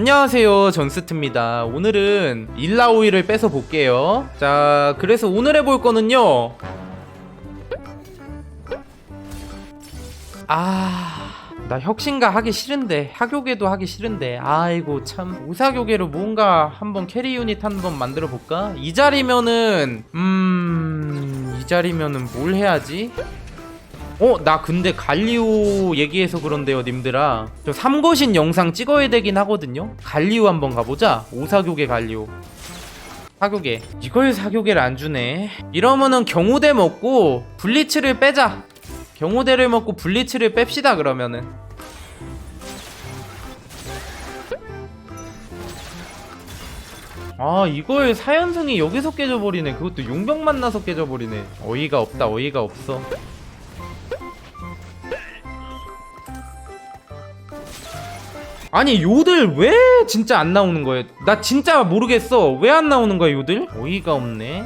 안녕하세요 전스트입니다. 오늘은 일라오이를 뺏어 볼게요. 자 그래서 오늘 해볼 거는요. 아 나 혁신가 하기 싫은데 학교계도 하기 싫은데. 아이고 참. 오사교계로 뭔가 한번 캐리 유닛 한번 만들어 볼까? 이 자리면은 음 이 자리면은 뭘 해야지 어, 나 근데 갈리오 얘기해서 그런데요, 님들아. 저 삼거신 영상 찍어야 되긴 하거든요. 갈리오 한번 가보자. 오사교계 갈리오. 사교계. 이걸 사교계를 안 주네. 이러면은 경호대 먹고 블리츠를 빼자. 경호대를 먹고 블리츠를 뺍시다, 그러면은. 아 이걸 사연승이 여기서 깨져버리네 그것도 용병 만나서 깨져버리네 어이가 없다 어이가 없어 아니 요들 왜 진짜 안 나오는 거예요? 나 진짜 모르겠어. 왜 안 나오는 거야 요들? 어이가 없네.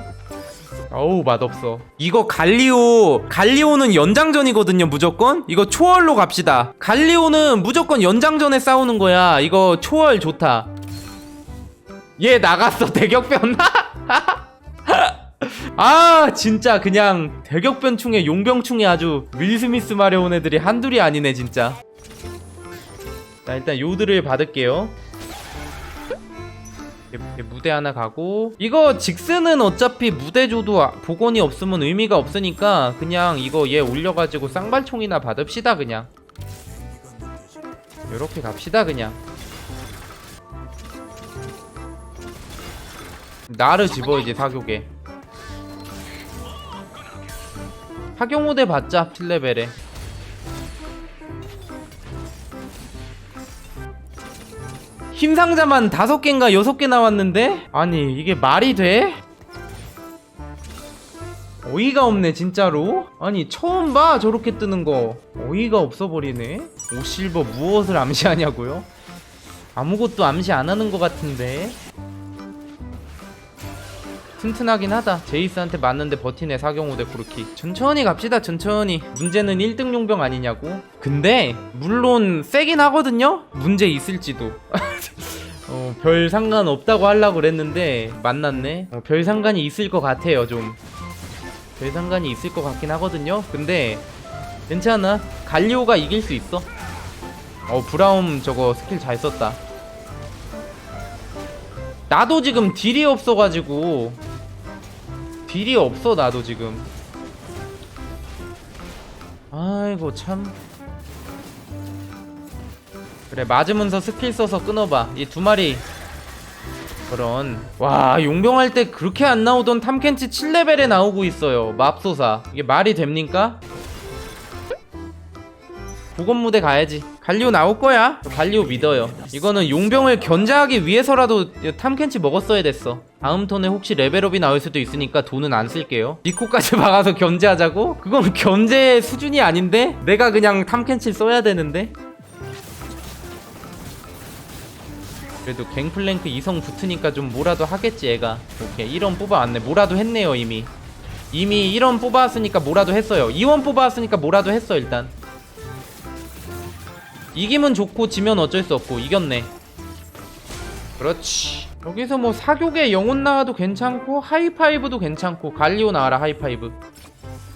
어우 맛없어. 이거 갈리오 갈리오는 연장전이거든요 무조건. 이거 초월로 갑시다. 갈리오는 무조건 연장전에 싸우는 거야. 이거 초월 좋다. 얘 나갔어 대격변. 아 진짜 그냥 대격변충에 용병충에 아주 윌스미스 마려운 애들이 한둘이 아니네 진짜. 자 일단 요드를 받을게요. 이렇게 무대 하나 가고. 이거 직스는 어차피 무대 줘도 아- 복원이 없으면 의미가 없으니까 그냥 이거 얘 올려가지고 쌍발총이나 받읍시다 그냥. 요렇게 갑시다 그냥. 나를 집어야지 사교계. 사교모대 받자 7레벨에 흰 상자만 다섯 개인가 여섯 개 나왔는데? 아니 이게 말이 돼? 어이가 없네 진짜로? 아니 처음 봐 저렇게 뜨는 거. 어이가 없어 버리네. 오실버 무엇을 암시하냐고요? 아무것도 암시 안 하는 것 같은데. 튼튼하긴 하다. 제이스한테 맞는데 버티네 사경호대 쿠르키. 천천히 갑시다 천천히. 문제는 1등 용병 아니냐고. 근데 물론 세긴 하거든요? 문제 있을지도 어, 별 상관 없다고 하려고 그랬는데 만났네. 어, 별 상관이 있을 것 같아요 좀. 별 상관이 있을 것 같긴 하거든요. 근데 괜찮아. 갈리오가 이길 수 있어. 어 브라움 저거 스킬 잘 썼다. 나도 지금 딜이 없어가지고 딜이 없어 나도 지금. 아이고 참 그래 맞으면서 스킬 써서 끊어봐. 이 두 마리. 그런. 와 용병할 때 그렇게 안 나오던 탐켄치 7레벨에 나오고 있어요. 맙소사. 이게 말이 됩니까? 보건무대 가야지. 갈리오 나올 거야? 갈리오 믿어요. 이거는 용병을 견제하기 위해서라도 탐켄치 먹었어야 됐어. 다음 턴에 혹시 레벨업이 나올 수도 있으니까 돈은 안 쓸게요. 니코까지 박아서 견제하자고? 그건 견제 수준이 아닌데? 내가 그냥 탐켄치 써야 되는데? 그래도 갱플랭크 이성 붙으니까 좀 뭐라도 하겠지 얘가. 오케이 1원 뽑아왔네. 뭐라도 했네요 이미. 이미 1원 뽑아왔으니까 뭐라도 했어요. 2원 뽑아왔으니까 뭐라도 했어 일단. 이기면 좋고 지면 어쩔 수 없고 이겼네. 그렇지. 여기서 뭐 사교계 영혼 나와도 괜찮고 하이파이브도 괜찮고 갈리오 나와라 하이파이브.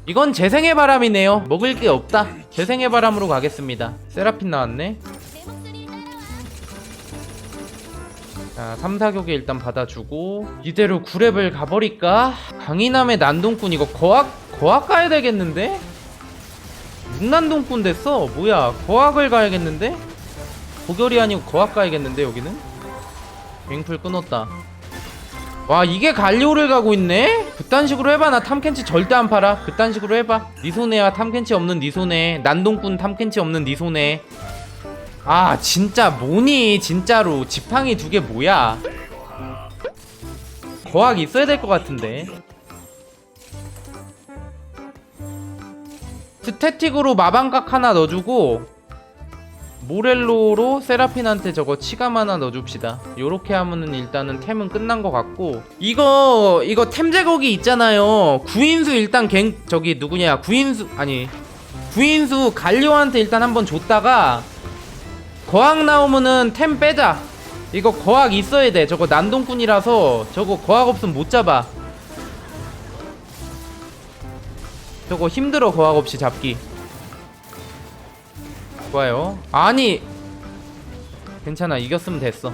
이건 재생의 바람이네요. 먹을 게 없다. 재생의 바람으로 가겠습니다. 세라핀 나왔네 자 3, 4교계 일단 받아주고 이대로 9렙을 가버릴까? 강인함의 난동꾼 이거 거학 거학 가야 되겠는데? 6난동꾼 됐어 뭐야 거학을 가야겠는데? 고결이 아니고 거학 가야겠는데 여기는? 갱플 끊었다 와 이게 갈리오를 가고 있네? 그딴 식으로 해봐 나 탐켄치 절대 안 팔아 그딴 식으로 해봐 니 손해야 탐켄치 없는 니 손해 난동꾼 탐켄치 없는 니 손해 아 진짜 뭐니 진짜로 지팡이 두 개 뭐야? 거학 있어야 될 것 같은데. 스태틱으로 마방각 하나 넣어주고 모렐로로 세라핀한테 저거 치감 하나 넣어줍시다. 요렇게 하면은 일단은 템은 끝난 것 같고. 이거 이거 템 제거기 있잖아요. 구인수 일단 갱 저기 누구냐? 구인수 아니 구인수 갈리오한테 일단 한번 줬다가 거항 나오면은 템 빼자. 이거 거학 있어야 돼. 저거 난동꾼이라서 저거 거학 없으면 못 잡아. 저거 힘들어 거학 없이 잡기. 좋아요. 아니! 괜찮아. 이겼으면 됐어.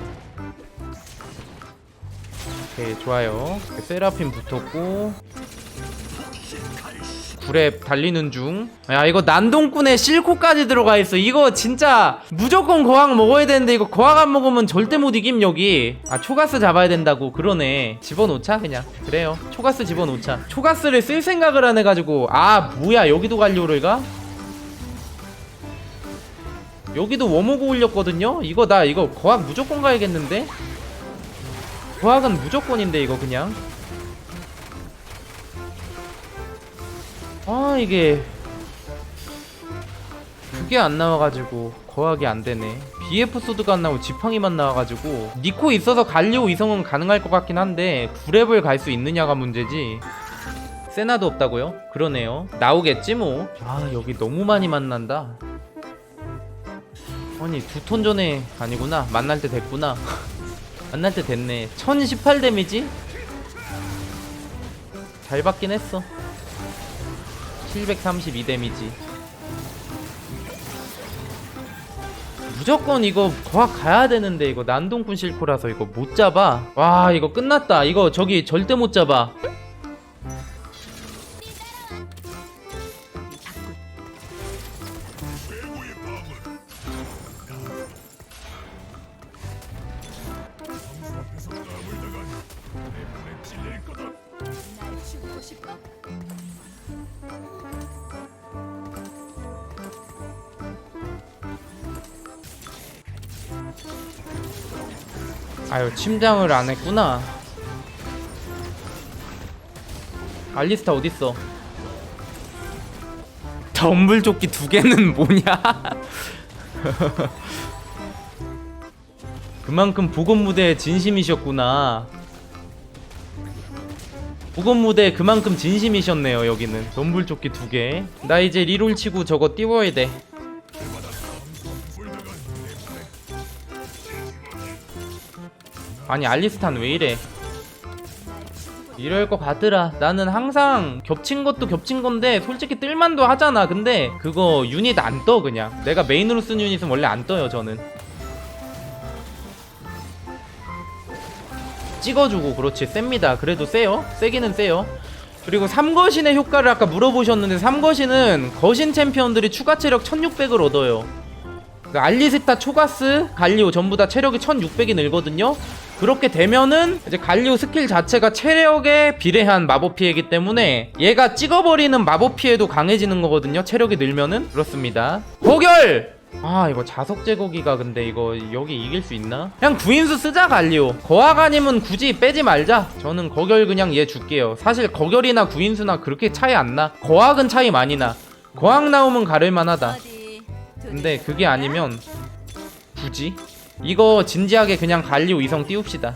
오케이 좋아요. 세라핀 붙었고 구랩 달리는 중 야 이거 난동꾼에 실코까지 들어가 있어. 이거 진짜 무조건 거학 먹어야 되는데 이거 거학 안 먹으면 절대 못 이김 여기. 아 초가스 잡아야 된다고. 그러네. 집어놓자 그냥. 그래요. 초가스 집어놓자. 초가스를 쓸 생각을 안 해가지고. 아 뭐야. 여기도 갈리오를 가? 여기도 워모고 올렸거든요? 이거 나 이거 거학 무조건 가야겠는데? 거학은 무조건인데 이거 그냥 아 이게 그게 안 나와가지고 거학이 안 되네. BF 소드가 안 나오고 지팡이만 나와가지고 니코 있어서 갈리오 이성은 가능할 것 같긴 한데 구랩을 갈 수 있느냐가 문제지. 세나도 없다고요? 그러네요. 나오겠지 뭐. 아 여기 너무 많이 만난다. 아니 두 톤 전에 아니구나 만날 때 됐구나. 만날 때 됐네. 1018 데미지? 잘 받긴 했어. 732 데미지. 무조건 이거 거학 가야 되는데 이거 난동꾼 실코라서 이거 못 잡아. 와 이거 끝났다. 이거 저기 절대 못 잡아. 날 죽고 싶어? 아유 침장을 안 했구나. 알리스타 어딨어? 덤불조끼 두 개는 뭐냐? 그만큼 보건 무대에 진심이셨구나 보건 무대에 그만큼 진심이셨네요 여기는. 덤불조끼 두개 나 이제 리롤 치고 저거 띄워야 돼. 아니 알리스탄 왜 이래? 이럴 것 같더라. 나는 항상 겹친 것도 겹친 건데 솔직히 뜰만도 하잖아. 근데 그거 유닛 안 떠 그냥. 내가 메인으로 쓴 유닛은 원래 안 떠요 저는 찍어주고 그렇지. 셉니다. 그래도 세요. 세기는 세요. 그리고 삼거신의 효과를 아까 물어보셨는데 삼거신은 거신 챔피언들이 추가 체력 1600을 얻어요. 그 알리스타 초가스 갈리오 전부 다 체력이 1600이 늘거든요. 그렇게 되면은 이제 갈리오 스킬 자체가 체력에 비례한 마법 피해이기 때문에 얘가 찍어버리는 마법 피해도 강해지는 거거든요. 체력이 늘면은. 그렇습니다. 고결 아 이거 자석 제거기가 근데 이거 여기 이길 수 있나? 그냥 구인수 쓰자 갈리오. 거학 아니면 굳이 빼지 말자. 저는 거결 그냥 얘 줄게요. 사실 거결이나 구인수나 그렇게 차이 안나. 거학은 차이 많이 나. 거학 나오면 가를만하다. 어디? 근데 그게 아니면 굳이? 이거 진지하게 그냥 갈리오 이성 띄웁시다.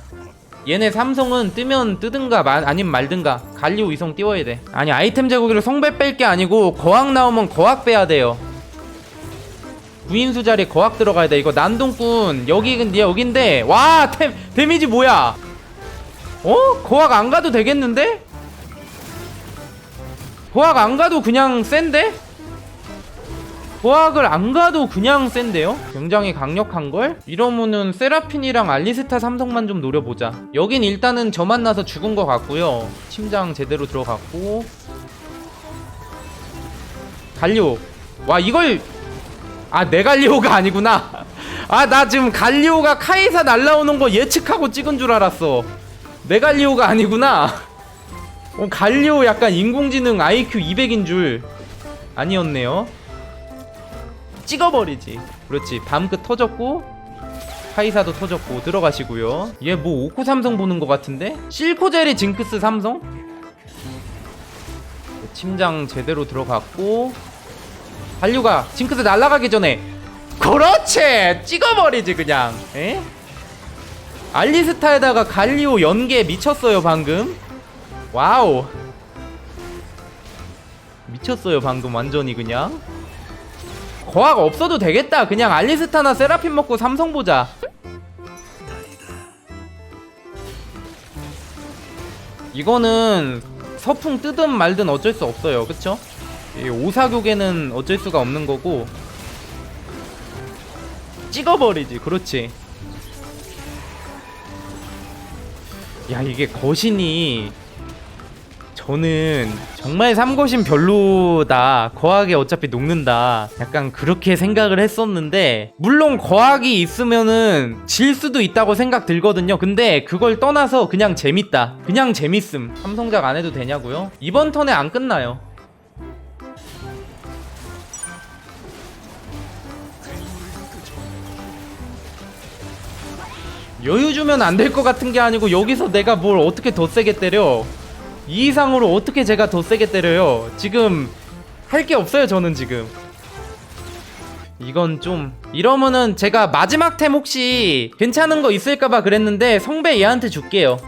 얘네 삼성은 뜨면 뜨든가 마, 아님 말든가 갈리오 이성 띄워야 돼. 아니 아이템 제거기로 성배 뺄 게 아니고 거학 나오면 거학 빼야 돼요 구인수 자리에 거학 들어가야 돼 이거 난동꾼 여기 근데 여긴데 와 템, 데미지 뭐야 어? 거학 안 가도 되겠는데? 거학 안 가도 그냥 센데? 고학을 안 가도 그냥 센데요? 굉장히 강력한걸? 이러면은 세라핀이랑 알리스타 삼성만 좀 노려보자 여긴 일단은 저 만나서 죽은 것 같고요 침장 제대로 들어갔고 갈리오 와 이걸 아 내 갈리오가 아니구나. 아 나 지금 갈리오가 카이사 날라오는 거 예측하고 찍은 줄 알았어. 내 갈리오가 아니구나. 어, 갈리오 약간 인공지능 IQ 200인 줄 아니었네요. 찍어버리지. 그렇지. 밤끝 터졌고 카이사도 터졌고 들어가시고요. 얘 뭐 오코 삼성 보는 것 같은데? 실코젤이 징크스 삼성? 침장 제대로 들어갔고 반류가 징크스 날아가기 전에 그렇지! 찍어버리지 그냥. 에? 알리스타에다가 갈리오 연계 미쳤어요 방금. 와우. 미쳤어요 방금 완전히 그냥. 거학 없어도 되겠다. 그냥 알리스타나 세라핀 먹고 삼성 보자. 이거는 서풍 뜨든 말든 어쩔 수 없어요. 그쵸? 이 오사교계는 어쩔 수가 없는 거고 찍어버리지 그렇지. 야 이게 거신이 저는 정말 삼거신 별로다. 거하게 어차피 녹는다. 약간 그렇게 생각을 했었는데 물론 거학이 있으면은 질 수도 있다고 생각 들거든요. 근데 그걸 떠나서 그냥 재밌다. 그냥 재밌음. 삼성작 안 해도 되냐고요? 이번 턴에 안 끝나요 여유 주면 안 될 것 같은 게 아니고 여기서 내가 뭘 어떻게 더 세게 때려? 이 이상으로 어떻게 제가 더 세게 때려요? 지금 할 게 없어요 저는 지금. 이건 좀 이러면은 제가 마지막 템 혹시 괜찮은 거 있을까봐 그랬는데 성배 얘한테 줄게요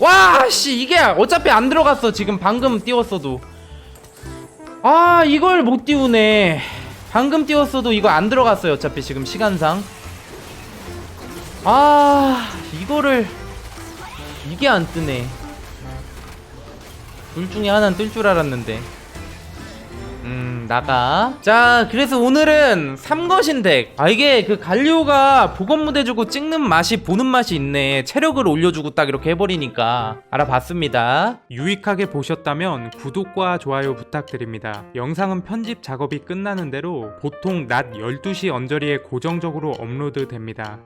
와, 씨, 이게 어차피 안 들어갔어. 지금 방금 띄웠어도. 아, 이걸 못 띄우네. 방금 띄웠어도 이거 안 들어갔어요. 어차피 지금 시간상. 아, 이거를 이게 안 뜨네. 둘 중에 하나는 뜰 줄 알았는데. 음, 나가. 자, 그래서 오늘은 삼거신 덱. 아, 이게 그 갈리오가 복원 무대 주고 찍는 맛이 보는 맛이 있네. 체력을 올려주고 딱 이렇게 해버리니까. 알아봤습니다. 유익하게 보셨다면 구독과 좋아요 부탁드립니다. 영상은 편집 작업이 끝나는 대로 보통 낮 12시 언저리에 고정적으로 업로드 됩니다.